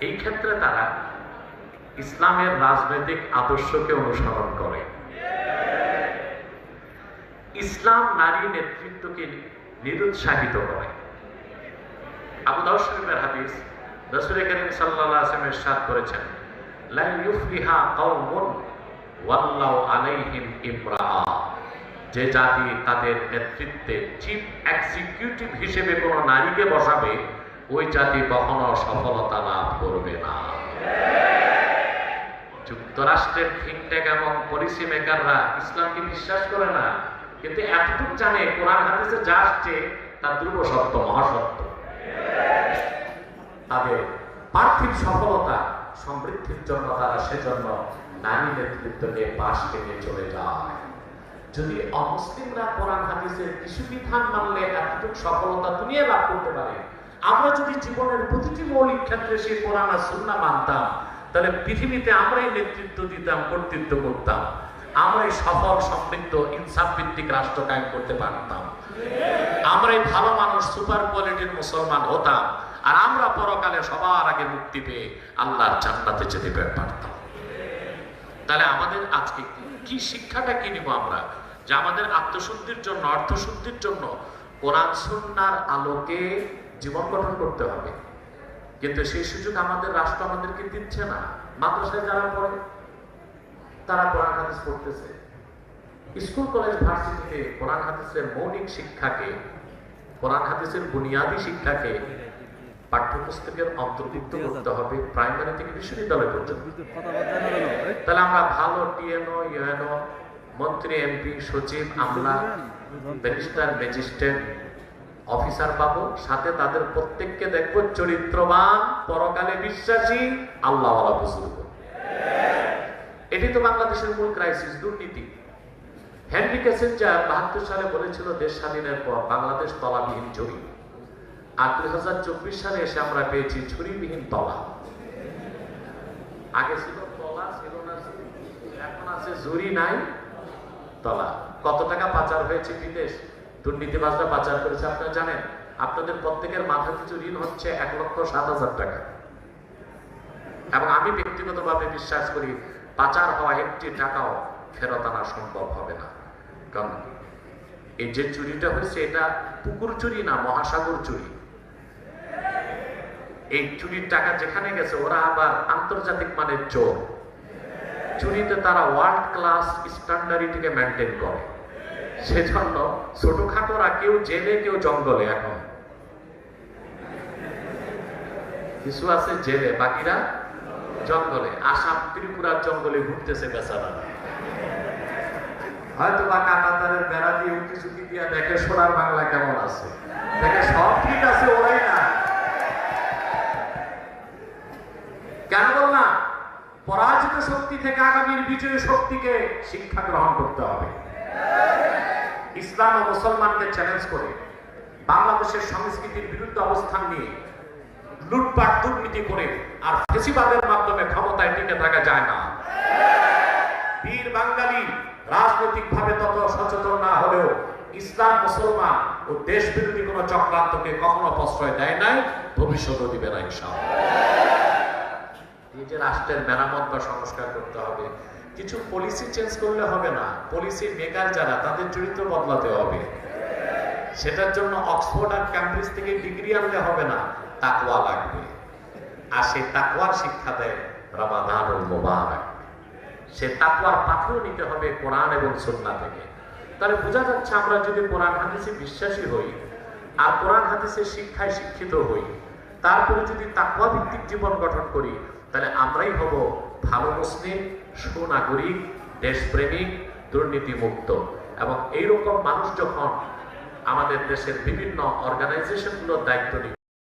এই ক্ষেত্রে তারা ইসলামের রাজনৈতিক আদর্শকে অনুসরণ করে। ইসলাম নারী নেতৃত্বকে নিরুৎসাহিত করে। আবু দাউদ হাদিস রাসূল করিম সাল্লাল্লাহু আলাইহি করেছেন যে জাতি তাদের নেতৃত্বে চিফ এক্সিকিউটিভ হিসেবে কোনো নারীকে বসাবে ওই জাতি কখনো সফলতা লাভ করবে না। যুক্তরাষ্ট্রের থিঙ্কট্যাক এবং পলিসি মেকাররা ইসলামকে বিশ্বাস করে না? কিন্তু এতটুকু জানে, কোরআন হাদিসে যা আসছে, তা ধ্রুব সত্য, মহাসত্য। তাদের পার্থিব সফলতা, সমৃদ্ধির জন্য তারা সেজন্য নারী নেতৃত্বকে পাশ থেকে চলে যায়। যদি অমুসলিমরা কোরআন হাদিসের কিছু বিধান মানলে এতটুকু সফলতা দুনিয়া লাভ করতে পারে আমরা যদি জীবনের প্রতিটি মৌলিক ক্ষেত্রে সেই আর সুন্না মানতাম, তাহলে পৃথিবীতে আমরাই নেতৃত্ব দিতাম, কর্তৃত্ব করতাম। আমরাই সফল, সমৃদ্ধ ইনসাফ ভিত্তিক রাষ্ট্র কায়েম করতে পারতাম। আমরাই ভালো মানুষ, সুপার কোয়ালিটির মুসলমান হতাম। আর আমরা পরকালে সবার আগে মুক্তি পেয়ে আল্লাহর জান্নাতে যেতে পারতাম। তাহলে আমাদের আজকে কি শিক্ষাটা কি নিব আমরা? যে আমাদের আত্মশুদ্ধির জন্য, অর্থশুদ্ধির জন্য কোরআন, সুন্নার আলোকে জীবন গঠন করতে হবে। কিন্তু সেই সুযোগ আমাদের রাষ্ট্র আমাদেরকে দিচ্ছে না। মাদ্রাসায় যারা পড়ে, তারা কোরআন হাদিস পড়তেছে। স্কুল, কলেজ, ভার্সিটিতে কোরআন হাদিসের মৌলিক শিক্ষাকে, কোরআন হাদিসের বুনিয়াদী শিক্ষাকে পাঠ্যপুস্তকের অন্তর্ভুক্ত করতে হবে প্রাইমারি থেকে বিশ্ববিদ্যালয় পর্যন্ত। তাহলে আমরা ভালো টিএনও ইউএনও মন্ত্রী এমপি সচিব, আমলা ব্যারিস্টার ম্যাজিস্ট্রেট অফিসার পাবো সাথে তাদের প্রত্যেককে দেখব চরিত্রবান, পরকালে বিশ্বাসী আল্লাহ বুজুর্গ। এটি তো বাংলাদেশের মূল ক্রাইসিস দুর্নীতি। হেনরি ক্যাসেঞ্জার বাহাত্তর সালে বলেছিল, দেশ স্বাধীনের পর বাংলাদেশ তলাবিহীন জমি আর দুই হাজার চব্বিশ সালে এসে আমরা পেয়েছি ঝুড়িবিহীন তলা। আগে ছিল তলা, ছিল না এখন আছে ঝুড়ি নাই, তলা। কত টাকা পাচার হয়েছে বিদেশ? দুর্নীতিবাজরা পাচার করেছে, আপনারা জানেন, আপনাদের প্রত্যেকের মাথা পিছু ঋণ হচ্ছে এক লক্ষ সাত হাজার টাকা। এবং আমি ব্যক্তিগতভাবে বিশ্বাস করি, পাচার হওয়া একটি টাকাও ফেরত আনা সম্ভব হবে না। কারণ এই যে চুরিটা হয়েছে, এটা পুকুর চুরি না, মহাসাগর চুরি। এই চুরির টাকা যেখানে গেছে, ওরা আবার আন্তর্জাতিক মানের চোর। চুরিতে তারা ওয়ার্ল্ড ক্লাস স্ট্যান্ডার্ডিটিকে মেনটেন করে। সেজন্য ছোটখাটোরা কেউ জেলে, কেউ জঙ্গলে এখন। কিছু আছে জেলে, বাকিরা জঙ্গলে। আসাম ত্রিপুরার জঙ্গলে ঘুরতেছে বেচারা। হয়তো বা কাটাতারের বেড়া দিয়ে উঁকি চুকি দেখে সোনার বাংলা কেমন আছে। দেখে সব ঠিক আছে, ওরাই না। কেন বললাম? পরাজিত শক্তি থেকে আগামীর বিজয়ী শক্তিকে শিক্ষা গ্রহণ করতে হবে। ইসলাম ও মুসলমানকে চ্যালেঞ্জ করে বাংলাদেশের সংস্কৃতির বিরুদ্ধে অবস্থান নিয়ে লুটপাট, দুর্নীতি করে আর ফেসিবাদের মাধ্যমে ক্ষমতায় টিকে থাকা যায় না। বীর বাঙালি রাজনৈতিক ভাবে তত সচেতন না হলেও ইসলাম মুসলমান ও দেশ বিরোধী কোন চক্রান্তকে কখনো প্রশ্রয় দেয় নাই ভবিষ্যৎও দিবে না এই যে রাষ্ট্রের মেরামত বা সংস্কার করতে হবে। কিছু পলিসি চেঞ্জ করলে হবে না। পলিসি মেকার যারা, তাদের চরিত্র বদলাতে হবে। সেটার জন্য অক্সফোর্ড আর ক্যামব্রিজ থেকে ডিগ্রি আনলে হবে না, তাকওয়া লাগবে। আর সেই তাকওয়ার শিক্ষা দেয় মোবারক। সে তাকওয়ার পাথর নিতে হবে কোরআন এবং সুন্নাহ থেকে। তাহলে বোঝা যাচ্ছে আমরা যদি কোরআন হাদিসে বিশ্বাসী হই, আর কোরআন হাদিসের শিক্ষায় শিক্ষিত হই, তারপরে যদি তাকওয়া ভিত্তিক জীবন গঠন করি, তাহলে আমরাই হব ভালো মুসলিম সুনাগরিক দেশপ্রেমিক দুর্নীতি মুক্ত এবং এইরকম মানুষ যখন আমাদের দেশের বিভিন্ন অর্গানাইজেশনগুলোর দায়িত্ব নিবে